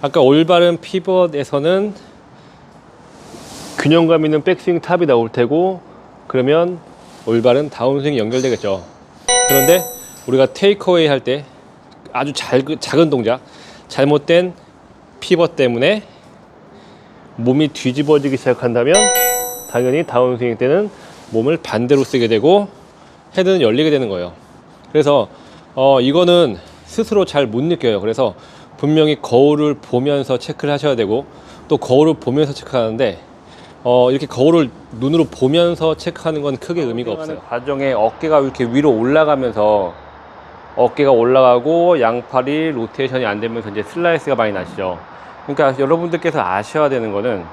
아까 올바른 피벗에서는 균형감 있는 백스윙 탑이 나올 테고 그러면 올바른 다운스윙이 연결되겠죠. 그런데 우리가 테이크어웨이 할 때 아주 잘, 작은 동작, 잘못된 피벗 때문에 몸이 뒤집어지기 시작한다면 당연히 다운스윙 때는 몸을 반대로 쓰게 되고 헤드는 열리게 되는 거예요. 그래서 어, 이거는 스스로 잘 못 느껴요. 그래서 분명히 거울을 보면서 체크를 하셔야 되고 또 거울을 보면서 체크하는데 어, 이렇게 거울을 눈으로 보면서 체크하는 건 크게 의미가 없어요. 과정에 어깨가 이렇게 위로 올라가면서 어깨가 올라가고 양팔이 로테이션이 안 되면서 이제 슬라이스가 많이 나시죠. 그러니까 여러분들께서 아셔야 되는 거는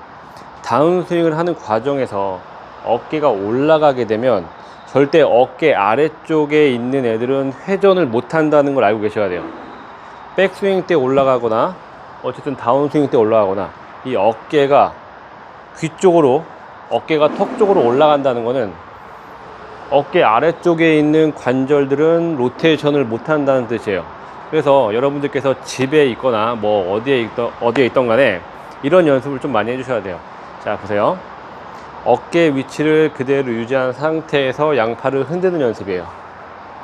다운스윙을 하는 과정에서 어깨가 올라가게 되면 절대 어깨 아래쪽에 있는 애들은 회전을 못 한다는 걸 알고 계셔야 돼요. 백스윙 때 올라가거나 어쨌든 다운스윙 때 올라가거나 이 어깨가 귀 쪽으로 어깨가 턱 쪽으로 올라간다는 거는 어깨 아래쪽에 있는 관절들은 로테이션을 못 한다는 뜻이에요. 그래서 여러분들께서 집에 있거나 뭐 어디에 있던 어디에 있던 간에 이런 연습을 좀 많이 해주셔야 돼요. 자 보세요. 어깨 위치를 그대로 유지한 상태에서 양팔을 흔드는 연습이에요.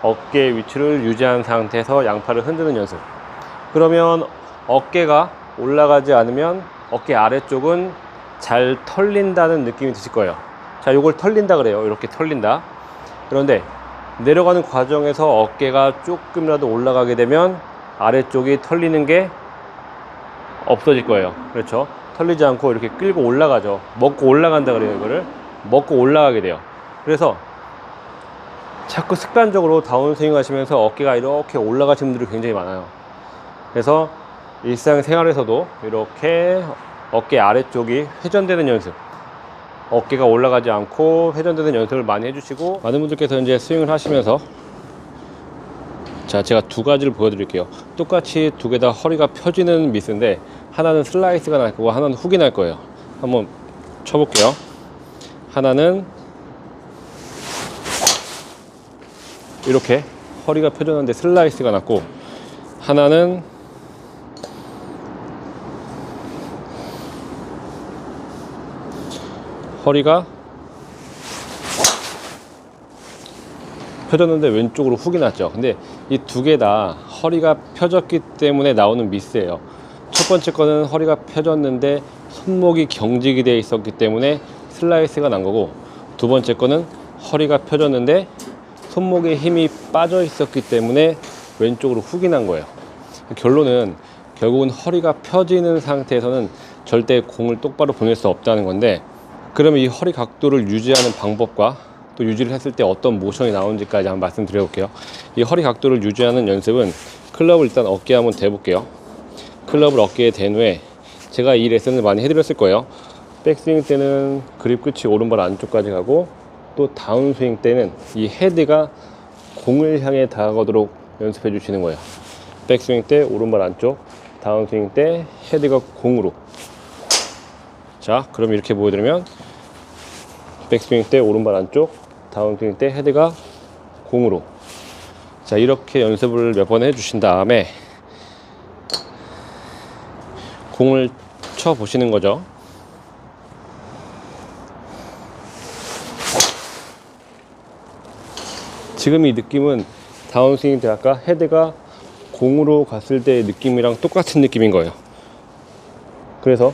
어깨 위치를 유지한 상태에서 양팔을 흔드는 연습. 그러면 어깨가 올라가지 않으면 어깨 아래쪽은 잘 털린다는 느낌이 드실 거예요. 자, 요걸 털린다 그래요. 이렇게 털린다. 그런데 내려가는 과정에서 어깨가 조금이라도 올라가게 되면 아래쪽이 털리는 게 없어질 거예요. 그렇죠? 털리지 않고 이렇게 끌고 올라가죠. 먹고 올라간다 그래요. 이거를 먹고 올라가게 돼요. 그래서 자꾸 습관적으로 다운스윙 하시면서 어깨가 이렇게 올라가시는 분들이 굉장히 많아요. 그래서 일상생활에서도 이렇게 어깨 아래쪽이 회전되는 연습. 어깨가 올라가지 않고 회전되는 연습을 많이 해주시고 많은 분들께서 이제 스윙을 하시면서 자 제가 두 가지를 보여드릴게요. 똑같이 두 개 다 허리가 펴지는 미스인데 하나는 슬라이스가 날 거고 하나는 훅이 날 거예요. 한번 쳐볼게요. 하나는 이렇게 허리가 펴졌는데 슬라이스가 났고 하나는 허리가 펴졌는데 왼쪽으로 훅이 났죠. 근데 이 두 개 다 허리가 펴졌기 때문에 나오는 미스예요. 첫 번째 거는 허리가 펴졌는데 손목이 경직이 되어 있었기 때문에 슬라이스가 난 거고 두 번째 거는 허리가 펴졌는데 손목에 힘이 빠져 있었기 때문에 왼쪽으로 훅이 난 거예요. 결론은 결국은 허리가 펴지는 상태에서는 절대 공을 똑바로 보낼 수 없다는 건데 그러면 이 허리 각도를 유지하는 방법과 또 유지를 했을 때 어떤 모션이 나오는지까지 한번 말씀드려 볼게요. 이 허리 각도를 유지하는 연습은 클럽을 일단 어깨에 한번 대볼게요. 클럽을 어깨에 댄 후에 제가 이 레슨을 많이 해드렸을 거예요. 백스윙 때는 그립 끝이 오른발 안쪽까지 가고 또 다운스윙 때는 이 헤드가 공을 향해 다가가도록 연습해 주시는 거예요. 백스윙 때 오른발 안쪽, 다운스윙 때 헤드가 공으로. 자, 그럼 이렇게 보여드리면 백스윙 때 오른발 안쪽, 다운스윙 때 헤드가 공으로. 자, 이렇게 연습을 몇 번 해주신 다음에 공을 쳐 보시는 거죠. 지금 이 느낌은 다운스윙 때 아까 헤드가 공으로 갔을 때의 느낌이랑 똑같은 느낌인 거예요. 그래서